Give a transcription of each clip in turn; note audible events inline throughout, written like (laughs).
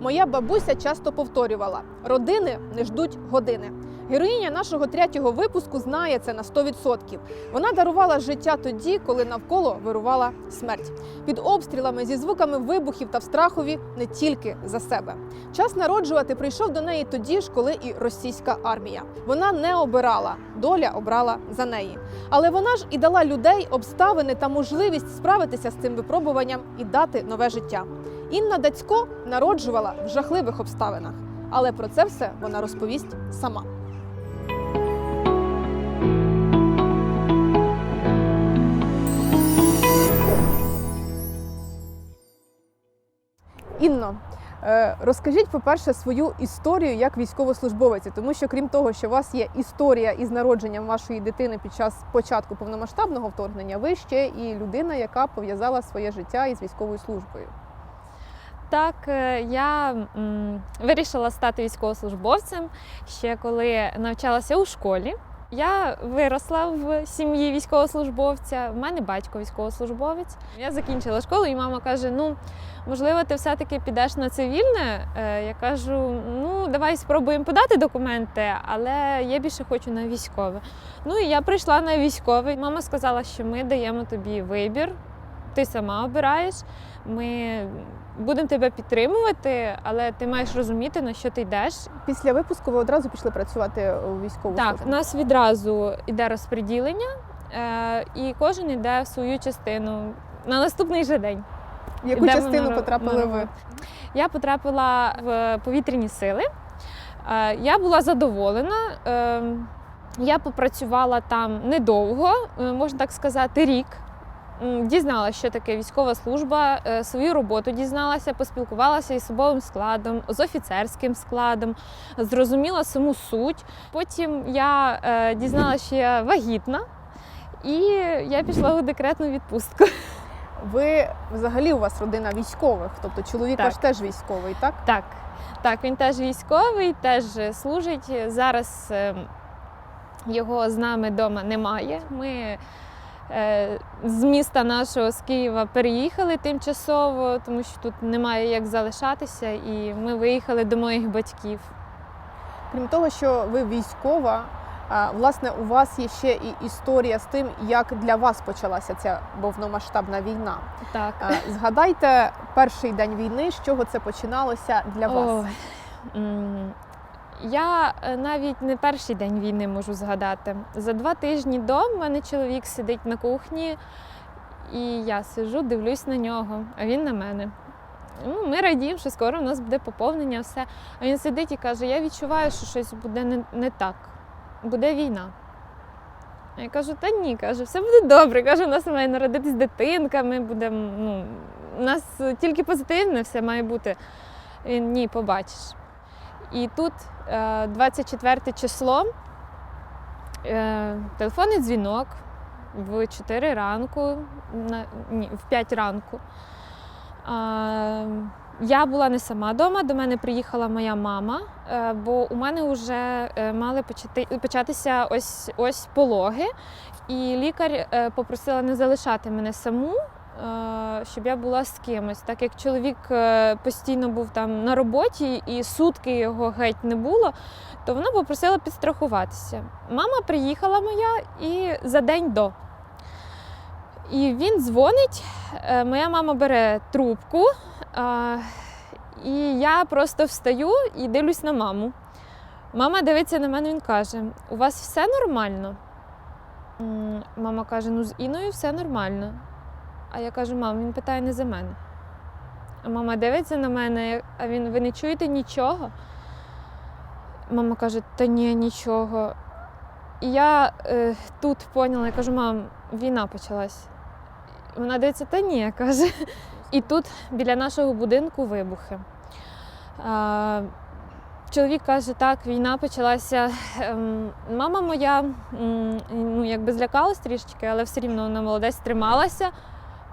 Моя бабуся часто повторювала: родини не ждуть години. Героїня нашого третього випуску знає це на 100%. Вона дарувала життя тоді, коли навколо вирувала смерть. Під обстрілами зі звуками вибухів та в страхові не тільки за себе. Час народжувати прийшов до неї тоді ж, коли і російська армія. Вона не обирала, доля обрала за неї. Але вона ж і дала людей обставини та можливість справитися з цим випробуванням і дати нове життя. Інна Дацько народжувала в жахливих обставинах, але про це все вона розповість сама. Інно, е, розкажіть, по-перше, свою історію як військовослужбовиці, тому що крім того, що у вас є історія із народженням вашої дитини під час початку повномасштабного вторгнення, ви ще і людина, яка пов'язала своє життя із військовою службою. Так, е, я м, вирішила стати військовослужбовцем ще коли навчалася у школі. Я виросла в сім'ї військовослужбовця. В мене батько військовослужбовець. Я закінчила школу, і мама каже: ну, можливо, ти все-таки підеш на цивільне. Е, Я кажу: ну, давай спробуємо подати документи, але я більше хочу на військове. Ну і я прийшла на військовий. Мама сказала, що ми даємо тобі вибір, ти сама обираєш. Ми будемо тебе підтримувати, але ти маєш розуміти, на що ти йдеш. Після випуску ви одразу пішли працювати у військову Так, у нас відразу йде розподілення, е, і кожен йде в свою частину на наступний же день. В яку йдемо частину на потрапили на ви? Я потрапила в повітряні сили. Е, Я була задоволена. Е, Я попрацювала там недовго, е, можна так сказати, рік. Дізналася, що таке військова служба, е, свою роботу дізналася, поспілкувалася із особовим складом, з офіцерським складом, зрозуміла саму суть. Потім я е, дізналася, що я вагітна, і я пішла у декретну відпустку. Ви взагалі у вас родина військових, тобто чоловік ваш теж військовий, так? Так, так, він теж військовий, теж служить. Зараз е, його з нами вдома немає. Ми з міста нашого з Києва переїхали тимчасово, тому що тут немає як залишатися, і ми виїхали до моїх батьків. Крім того, що ви військова, власне, у вас є ще і історія з тим, як для вас почалася ця повномасштабна війна. Так. Згадайте перший день війни, з чого це починалося для вас. М, Я е, навіть не перший день війни можу згадати. За два тижні до мене чоловік сидить на кухні, і я сижу, дивлюсь на нього, а він на мене. Ну, Ми радіємо, що скоро в нас буде поповнення, все. А він сидить і каже: Я відчуваю, що щось буде не, не так, буде війна. А я кажу, та ні, каже, все буде добре. Каже, у нас має народитись дитинка, ми будемо. Ну, у нас тільки позитивне все має бути. Він ні, побачиш. І тут е, 24 число, е, телефонний дзвінок в 4 ранку, ні, в 5 ранку. Е, я була не сама вдома, до мене приїхала моя мама, е, бо у мене вже е, мали почати, початися ось, ось пологи. І лікар е, попросила не залишати мене саму, е, щоб я була з кимось. Так як чоловік е, постійно був там на роботі і сутки його геть не було, то вона попросила підстрахуватися. Мама приїхала моя і за день до. І він дзвонить, е, моя мама бере трубку, е, і я просто встаю і дивлюсь на маму. Мама дивиться на мене, він каже: У вас все нормально? Мама каже: ну з Іною все нормально. А я кажу, мам, він питає не за мене. А мама дивиться на мене, а він, ви не чуєте нічого? Мама каже, та ні, нічого. І я е, тут поняла, я кажу, мам, війна почалась. Вона дивиться, та ні, каже. І тут біля нашого будинку вибухи. А, чоловік каже, так, війна почалася. Ем, Мама моя ну, якби злякалась трішечки, але все рівно вона молодець трималася.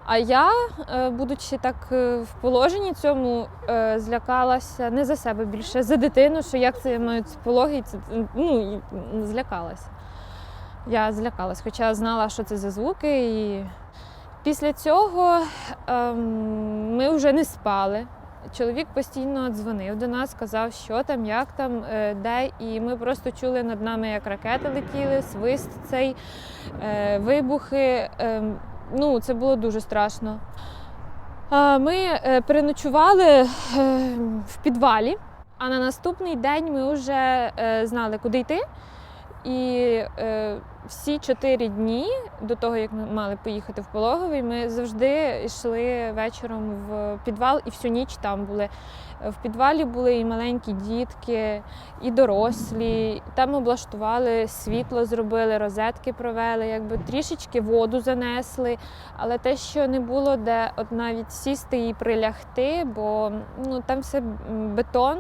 А я, е, будучи так е, в положенні цьому, е, злякалася не за себе більше, за дитину, що як це мають пологи, ну, злякалася. Я злякалась, хоча знала, що це за звуки. І після цього ем, ми вже не спали. чоловік постійно дзвонив до нас, казав, що там, як там, де. І ми просто чули над нами, як ракети летіли, свист цей, вибухи. Ну, це було дуже страшно. Ми е, переночували е, в підвалі, а на наступний день ми вже е, знали, куди йти. І всі чотири дні до того, як ми мали поїхати в пологовий, ми завжди йшли вечором в підвал і всю ніч там були. В підвалі були і маленькі дітки, і дорослі. Там облаштували світло, зробили, розетки провели, якби трішечки воду занесли. Але те, що не було де от навіть сісти і прилягти, бо ну, там все бетон.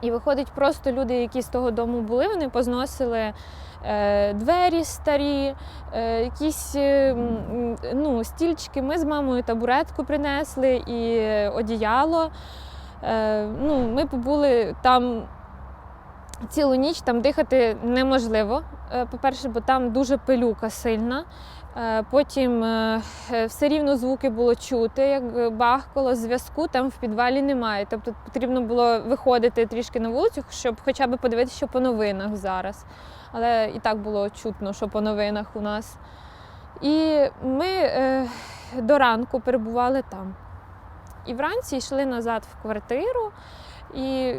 І виходить, просто люди, які з того дому були, вони позносили двері старі, е, якісь е, ну, стільчики. Ми з мамою табуретку принесли і е, одіяло. Е, ну, ми побули там цілу ніч, там дихати неможливо. Е, По-перше, бо там дуже пилюка сильна. Е, Потім е, е, все рівно звуки було чути, як бахкало, зв'язку там в підвалі немає. Тобто потрібно було виходити трішки на вулицю, щоб хоча б подивитися, що по новинах зараз. Але і так було чутно, що по новинах у нас. І ми е, до ранку перебували там. І вранці йшли назад в квартиру, і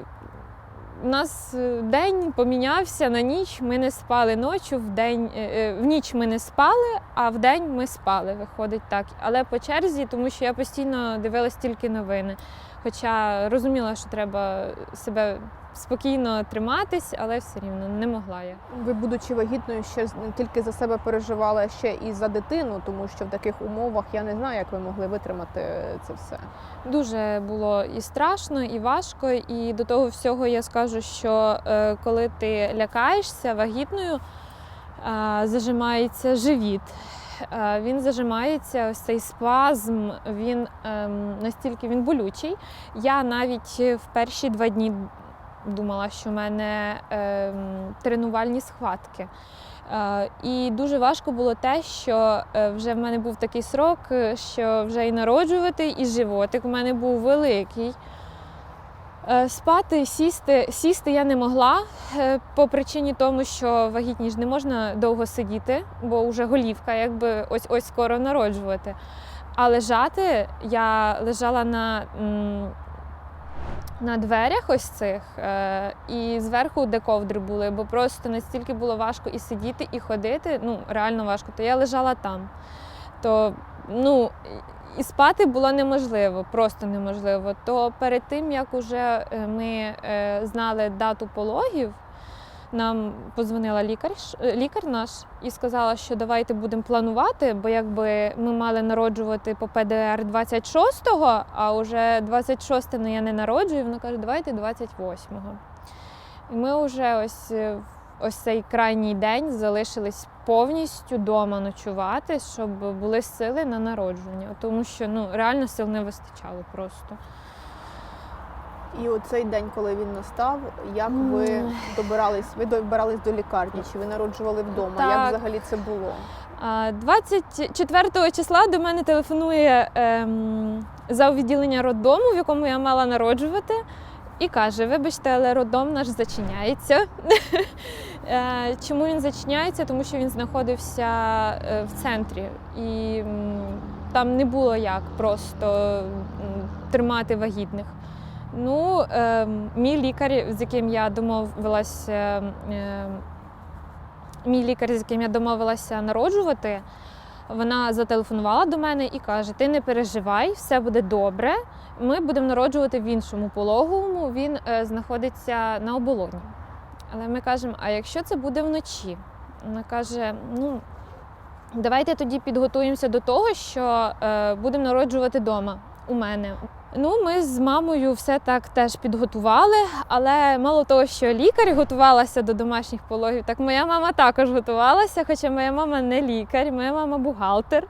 у нас е, день помінявся на ніч. Ми не спали ночі, в день е, е, в ніч ми не спали, а в день ми спали. Виходить так. Але по черзі, тому що я постійно дивилась тільки новини. Хоча розуміла, що треба себе спокійно триматись, але все рівно не могла я. Ви, будучи вагітною, ще не тільки за себе переживали, а ще і за дитину, тому що в таких умовах я не знаю, як ви могли витримати це все. Дуже було і страшно, і важко. І до того всього я скажу, що е, коли ти лякаєшся вагітною, е, зажимається живіт. Е, Він зажимається, ось цей спазм, він ем, настільки він болючий. Я навіть в перші два дні думала, що в мене ем, тренувальні схватки. Е, І дуже важко було те, що е, вже в мене був такий срок, е, що вже і народжувати, і животик у мене був великий. Е, Спати, сісти, сісти я не могла е, по причині тому, що вагітні ж не можна довго сидіти, бо вже голівка, якби ось ось скоро народжувати. А лежати я лежала на, на дверях ось цих, е, і зверху, де ковдри були, бо просто настільки було важко і сидіти, і ходити. Ну, реально важко. То я лежала там. То ну, і спати було неможливо, просто неможливо. То перед тим, як уже е, ми е, знали дату пологів, нам позвонила лікар, е, лікар наш і сказала, що давайте будемо планувати, бо якби ми мали народжувати по ПДР 26-го, а вже 26 ну, я не народжую. Вона каже, давайте 28-го. І ми вже ось, е, ось цей крайній день залишились повністю вдома ночувати, щоб були сили на народження. Тому що ну, реально сил не вистачало просто. І оцей день, коли він настав, як ви добирались? Ви добирались до лікарні? Чи ви народжували вдома? Як взагалі це було? 24 числа до мене телефонує ем, за відділення роддому, в якому я мала народжувати, і каже: Вибачте, але роддом наш зачиняється. (laughs) Е, Чому він зачиняється? Тому що він знаходився е, в центрі, і там не було як просто тримати вагітних. Ну, ем, мій лікар, з яким я домовилася. ем, мій лікар, з яким я домовилася народжувати, вона зателефонувала до мене і каже: Ти не переживай, все буде добре. Ми будемо народжувати в іншому пологовому. Він е, знаходиться на оболоні. Але ми кажемо: а якщо це буде вночі? Вона каже: ну. Давайте тоді підготуємося до того, що е, будемо народжувати вдома у мене. Ну, ми з мамою все так теж підготували, але мало того, що лікар готувалася до домашніх пологів, так моя мама також готувалася, хоча моя мама не лікар, моя мама бухгалтер.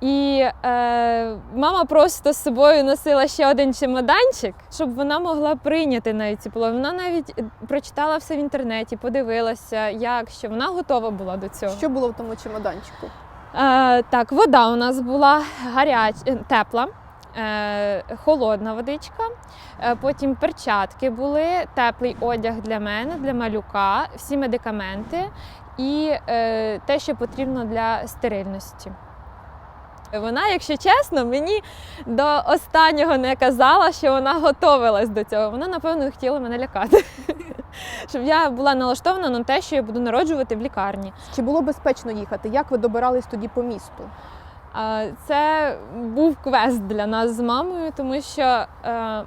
І е, мама просто з собою носила ще один чемоданчик, щоб вона могла прийняти навіть ці пологи. Вона навіть е, прочитала все в інтернеті, подивилася, як що вона готова була до цього. Що було в тому чемоданчику? Е, так, вода у нас була гаряча, тепла. Е, холодна водичка, е, потім перчатки були, теплий одяг для мене, для малюка, всі медикаменти і е, те, що потрібно для стерильності. Вона, якщо чесно, мені до останнього не казала, що вона готовилась до цього. Вона, напевно, хотіла мене лякати. (laughs) Щоб я була налаштована на те, що я буду народжувати в лікарні. Чи було безпечно їхати? Як ви добирались тоді по місту? Це був квест для нас з мамою, тому що е,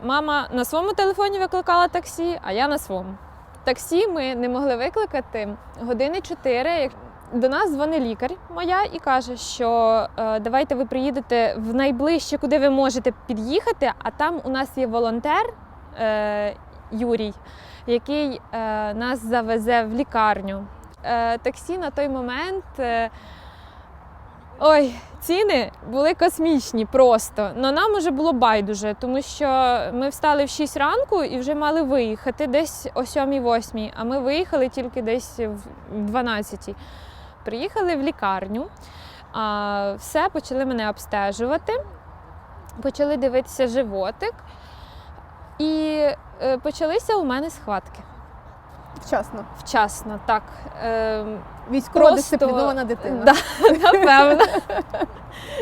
мама на своєму телефоні викликала таксі, а я на своєму. Таксі ми не могли викликати години чотири. До нас дзвонить лікар моя і каже, що е, давайте ви приїдете в найближче, куди ви можете під'їхати, а там у нас є волонтер е, Юрій, який нас завезе в лікарню. Таксі на той момент. Ой, ціни були космічні просто. Но нам уже було байдуже, тому що ми встали в 6 ранку і вже мали виїхати десь о 7-8, а ми виїхали тільки десь в 12. Приїхали в лікарню, а, все, почали мене обстежувати, почали дивитися животик, і е, почалися у мене схватки. Вчасно. Вчасно, так. Військово дисциплінована дитина. Да, напевно.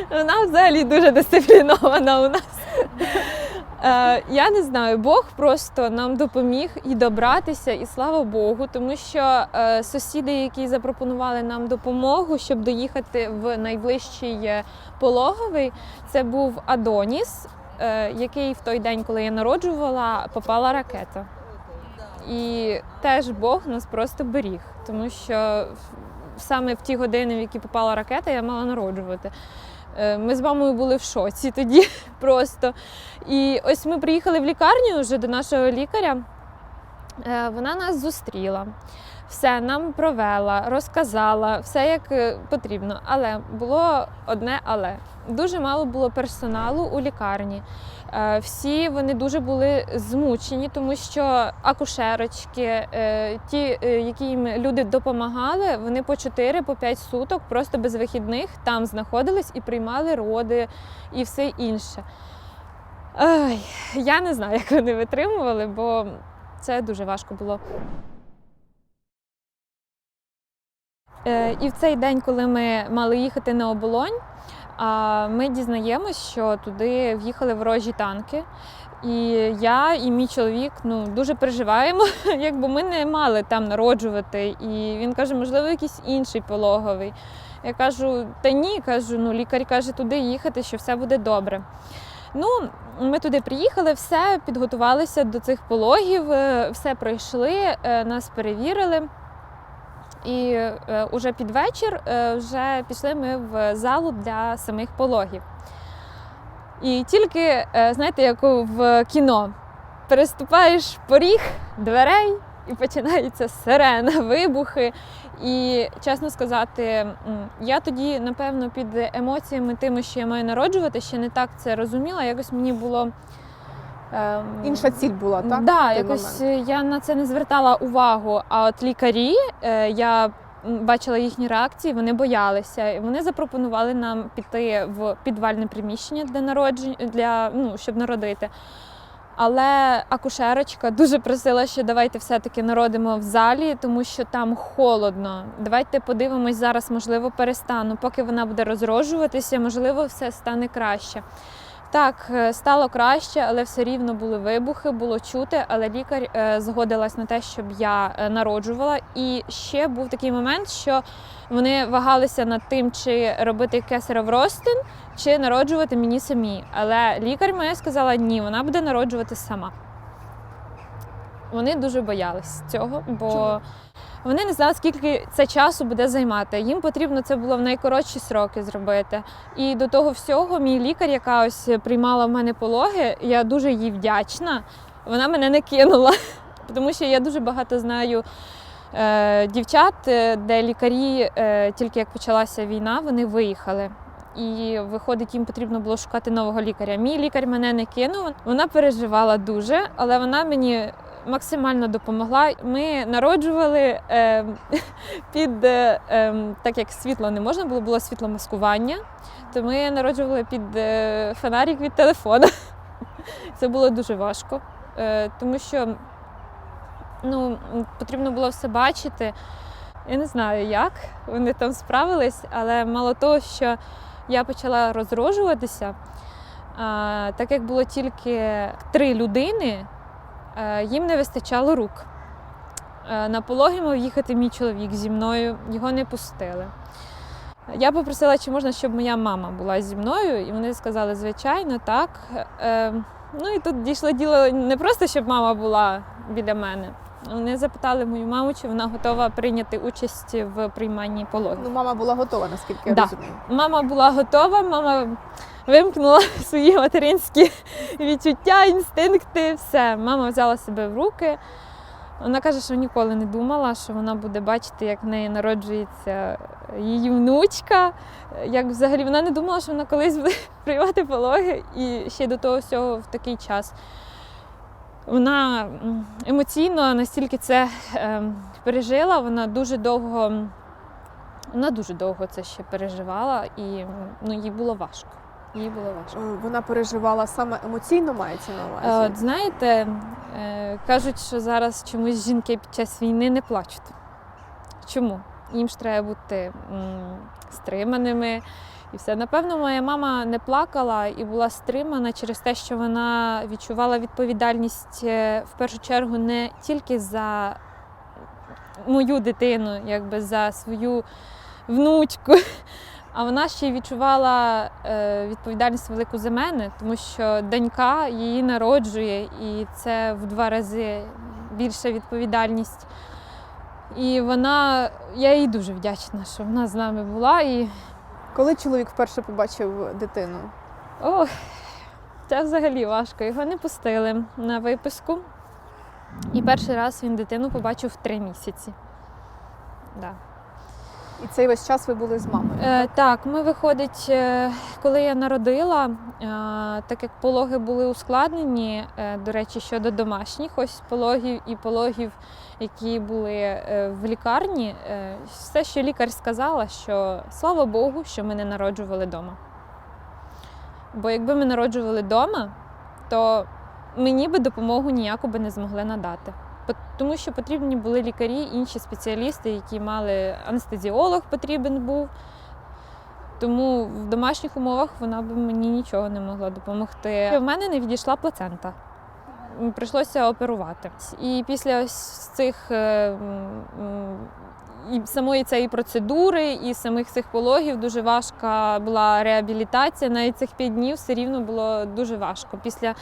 Вона взагалі дуже дисциплінована у нас. Е, я не знаю, Бог просто нам допоміг і добратися, і слава Богу, тому що е, сусіди, які запропонували нам допомогу, щоб доїхати в найближчий е, пологовий, це був Адоніс, е, який в той день, коли я народжувала, попала ракета. І теж Бог нас просто беріг, тому що саме в ті години, в які попала ракета, я мала народжувати. Е, Ми з мамою були в шоці тоді (laughs) просто. І ось ми приїхали в лікарню вже до нашого лікаря. Е, Вона нас зустріла, все нам провела, розказала, все як е, потрібно. Але було одне але. Дуже мало було персоналу у лікарні. Е, Всі вони дуже були змучені, тому що акушерочки, е, ті, які їм люди допомагали, вони по 4 по 5 суток просто без вихідних там знаходились і приймали роди і все інше. Ой, я не знаю, як вони витримували, бо це дуже важко було. І в цей день, коли ми мали їхати на оболонь, ми дізнаємось, що туди в'їхали ворожі танки. І я і мій чоловік ну, дуже переживаємо, (laughs) якби ми не мали там народжувати. І він каже, можливо, якийсь інший пологовий. Я кажу, та ні, кажу, ну лікар каже туди їхати, що все буде добре. Ну, ми туди приїхали, все, підготувалися до цих пологів, е, все пройшли, е, нас перевірили. І е, уже під вечір е, вже пішли ми в залу для самих пологів. І тільки, е, знаєте, як в кіно, переступаєш поріг дверей і починається сирена, (laughs) вибухи. І чесно сказати, я тоді, напевно, під емоціями тими, що я маю народжувати, ще не так це розуміла. Якось мені було. Ем, Інша ціль була, так? Да, якось момент? е, я на це не звертала увагу. А от лікарі, е, я бачила їхні реакції, вони боялися. Вони запропонували нам піти в підвальне приміщення для народження, для ну, щоб народити. Але акушерочка дуже просила, що давайте все-таки народимо в залі, тому що там холодно. Давайте подивимось зараз, можливо, перестану. Поки вона буде розроджуватися, можливо, все стане краще. Так, е, стало краще, але все рівно були вибухи, було чути. Але лікар е, згодилась на те, щоб я е, народжувала. І ще був такий момент, що вони вагалися над тим, чи робити кесарев розтин, чи народжувати мені самі. Але лікар моя сказала, ні, вона буде народжувати сама. Вони дуже боялись цього, бо Чому? Вони не знали, скільки це часу буде займати. Їм потрібно це було в найкоротші сроки зробити. І до того всього, мій лікар, яка ось приймала в мене пологи, я дуже їй вдячна. Вона мене не кинула, (laughs) тому що я дуже багато знаю е, дівчат, е, де лікарі, е, тільки як почалася війна, вони виїхали. І виходить, їм потрібно було шукати нового лікаря. Мій лікар мене не кинув. Вона переживала дуже, але вона мені максимально допомогла. Ми народжували е, (laughs) під е, е, так як світло не можна було, було світломаскування. то ми народжували під е, фонарик від телефона. (laughs) Це було дуже важко, е, тому що ну, потрібно було все бачити. Я не знаю, як вони там справились, але мало того, що я почала розроджуватися, а, так як було тільки три людини, їм не вистачало рук. Е, На пологи мав їхати мій чоловік зі мною, його не пустили. Я попросила, чи можна, щоб моя мама була зі мною, і вони сказали, звичайно, так. Е, ну і тут дійшло діло не просто, щоб мама була біля мене. Вони запитали мою маму, чи вона готова прийняти участь в прийманні пологів. Ну, мама була готова, наскільки я Да. розумію. Мама була готова, мама вимкнула (laughs) свої материнські відчуття, інстинкти, все. Мама взяла себе в руки. Вона каже, що ніколи не думала, що вона буде бачити, як в неї народжується її внучка. Як взагалі вона не думала, що вона колись буде (laughs) приймати пологи і ще до того всього в такий час. Вона емоційно настільки це ем, пережила, вона дуже довго вона дуже довго це ще переживала, і ну, їй було важко. Їй було важко. Е, Вона переживала саме емоційно, мається на Е, увазі. От знаєте, е, кажуть, що зараз чомусь жінки під час війни не плачуть. Чому? Їм ж треба бути м, стриманими і все. Напевно, моя мама не плакала і була стримана через те, що вона відчувала відповідальність в першу чергу не тільки за мою дитину, якби за свою внучку. А вона ще й відчувала е, відповідальність велику за мене, тому що донька її народжує, і це в два рази більша відповідальність. І вона, я їй дуже вдячна, що вона з нами була. І Коли чоловік вперше побачив дитину? о, це взагалі важко. Його не пустили на виписку. І перший раз він дитину побачив в три місяці. Да. І цей весь час ви були з мамою. Е, так, ми виходить, е, коли я народила, е, так як пологи були ускладнені, е, до речі, щодо домашніх ось пологів і пологів, які були е, в лікарні, е, все, що лікар сказала, що слава Богу, що ми не народжували вдома. Бо якби ми народжували вдома, то мені би допомогу ніяку би не змогли надати. Тому що потрібні були лікарі, інші спеціалісти, які мали анестезіолог потрібен був. Тому в домашніх умовах вона б мені нічого не могла допомогти. В мене не відійшла плацента. Прийшлося оперувати. І після ось цих е, і самої цієї процедури, і самих цих пологів дуже важка була реабілітація. Навіть цих п'ять днів все рівно було дуже важко. Після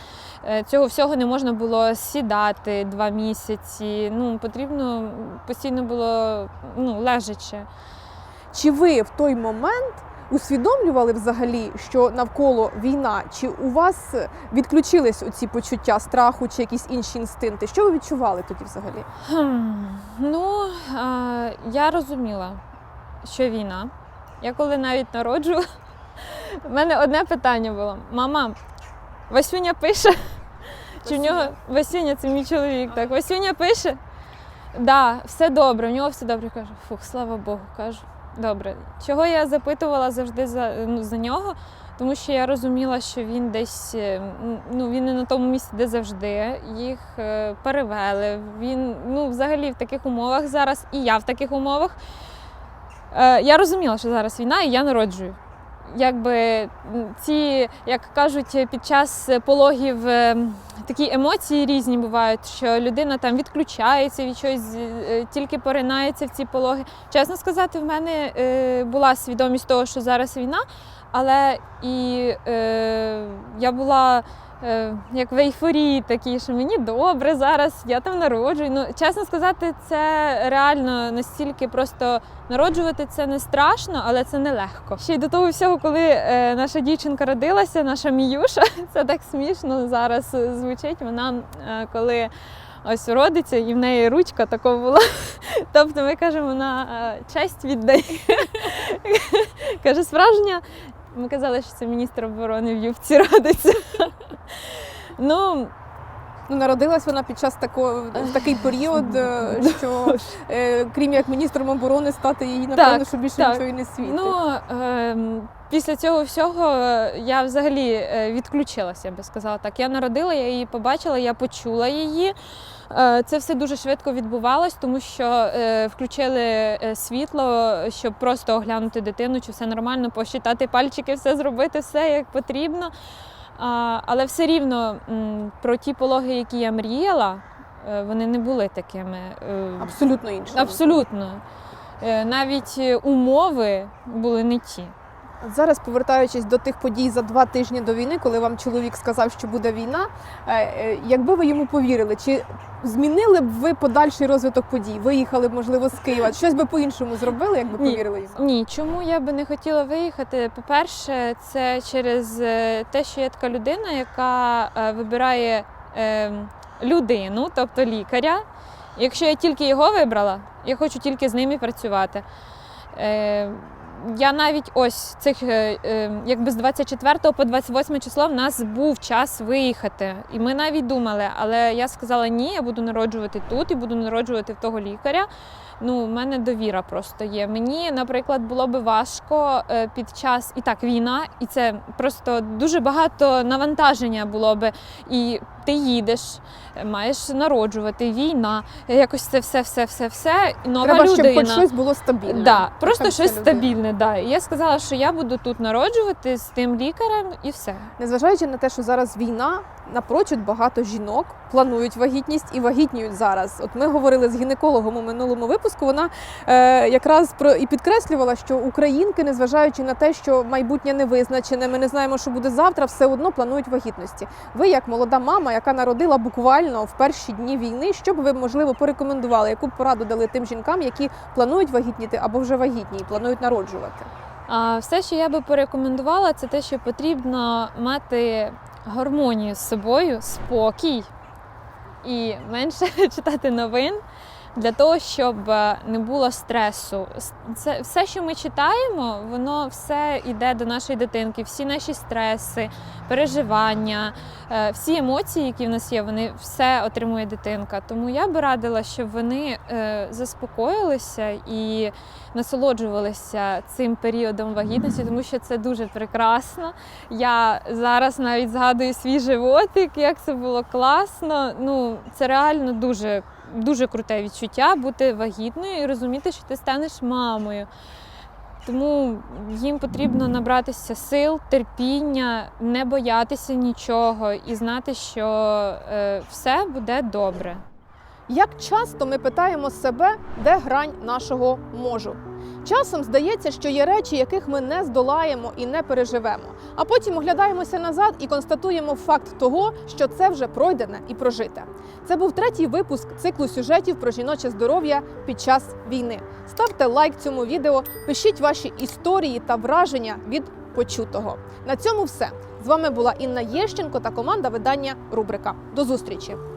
е, цього всього не можна було сідати два місяці. Ну, потрібно постійно було ну, лежачи. Чи ви в той момент усвідомлювали взагалі, що навколо війна? Чи у вас відключились оці почуття страху чи якісь інші інстинкти? Що ви відчували тоді взагалі? Хм, ну, а, я розуміла, що війна. Я коли навіть народжувала, в мене одне питання було: мама, Васюня пише? Чи в нього Васюня це мій чоловік? Так, Васюня пише? Да, все добре, у нього все добре. Кажу, фух, слава Богу, кажу. Добре. Чого я запитувала завжди за, ну, за нього? Тому що я розуміла, що він десь е, ну, він не на тому місці, де завжди. Їх е, перевели. Він ну, взагалі в таких умовах зараз, і я в таких умовах. Е, Я розуміла, що зараз війна, і я народжую. Якби ці, як кажуть, під час пологів е, такі емоції різні бувають, що людина там відключається від чогось, е, тільки поринається в ці пологи. Чесно сказати, в мене е, була свідомість того, що зараз війна, але і е, я була е, як в ейфорії такій, що мені добре зараз, я там народжую. Ну, чесно сказати, це реально настільки просто народжувати це не страшно, але це нелегко. Ще й до того всього, коли е, наша дівчинка родилася, наша Міюша, (laughs) це так смішно зараз звучить. Вона е, коли. Ось родиться, і в неї ручка така була. (laughs) Тобто ми кажемо, вона е, честь віддає. (laughs) Каже, справжня. Ми казали, що це міністр оборони в юбці (laughs) родиться. Ну, Ну, народилась вона під час такого в такий період, е, (laughs) що е, крім як міністром оборони стати її напевно, що більше так. нічого і не світить. Ну ем, після цього всього е, я взагалі е, відключилася, я би сказала так. Я народила, я її побачила, я почула її. Е, Це все дуже швидко відбувалось, тому що е, включили е, світло, щоб просто оглянути дитину, чи все нормально, посчитати пальчики, все зробити, все як потрібно. А, Але все рівно м, про ті пологи, які я мріяла, е, вони не були такими. е, абсолютно іншими. Абсолютно. Е, Навіть умови були не ті. Зараз, повертаючись до тих подій за два тижні до війни, коли вам чоловік сказав, що буде війна, е, е, якби ви йому повірили, чи змінили б ви подальший розвиток подій? Виїхали б, можливо, з Києва? Щось би по-іншому зробили, якби Ні. повірили йому? Ні, чому я би не хотіла виїхати? По-перше, це через е, те, що я така людина, яка вибирає е, людину, тобто лікаря. Якщо я тільки його вибрала, я хочу тільки з ними працювати. Я навіть ось цих, е, е, якби з 24 по 28 число в нас був час виїхати. І ми навіть думали, але я сказала ні, я буду народжувати тут і буду народжувати в того лікаря. Ну, в мене довіра просто є. Мені, наприклад, було би важко е, під час і так війна, і це просто дуже багато навантаження було би. І ти їдеш, е, маєш народжувати, війна, е, якось це все, все, все, все. Нова Треба, щоб людина. хоч щось було стабільне. Да, просто щось людина. стабільне. Да. І я сказала, що я буду тут народжувати з тим лікарем, і все. Незважаючи на те, що зараз війна, напрочуд багато жінок планують вагітність і вагітніють зараз. От ми говорили з гінекологом у минулому випуску. Вона е, якраз про і підкреслювала, що українки, незважаючи на те, що майбутнє не визначене, ми не знаємо, що буде завтра, все одно планують вагітності. Ви, як молода мама, яка народила буквально в перші дні війни, що б ви можливо порекомендували, яку б пораду дали тим жінкам, які планують вагітніти або вже вагітні і планують народжувати? Все, що я би порекомендувала, це те, що потрібно мати гармонію з собою, спокій і менше (laughs) читати новин для того, щоб е, не було стресу. Це все, що ми читаємо, воно все йде до нашої дитинки. Всі наші стреси, переживання, е, всі емоції, які в нас є, вони все отримує дитинка. Тому я би радила, щоб вони е, заспокоїлися і насолоджувалися цим періодом вагітності, тому що це дуже прекрасно. Я зараз навіть згадую свій животик, як це було класно. Ну, це реально дуже, дуже круте відчуття бути вагітною і розуміти, що ти станеш мамою. Тому їм потрібно набратися сил, терпіння, не боятися нічого і знати, що е, все буде добре. Як часто ми питаємо себе, де грань нашого можу? Часом здається, що є речі, яких ми не здолаємо і не переживемо. А потім оглядаємося назад і констатуємо факт того, що це вже пройдене і прожите. Це був третій випуск циклу сюжетів про жіноче здоров'я під час війни. Ставте лайк цьому відео, пишіть ваші історії та враження від почутого. На цьому все з вами була Інна Єщенко та команда видання Рубрика. До зустрічі!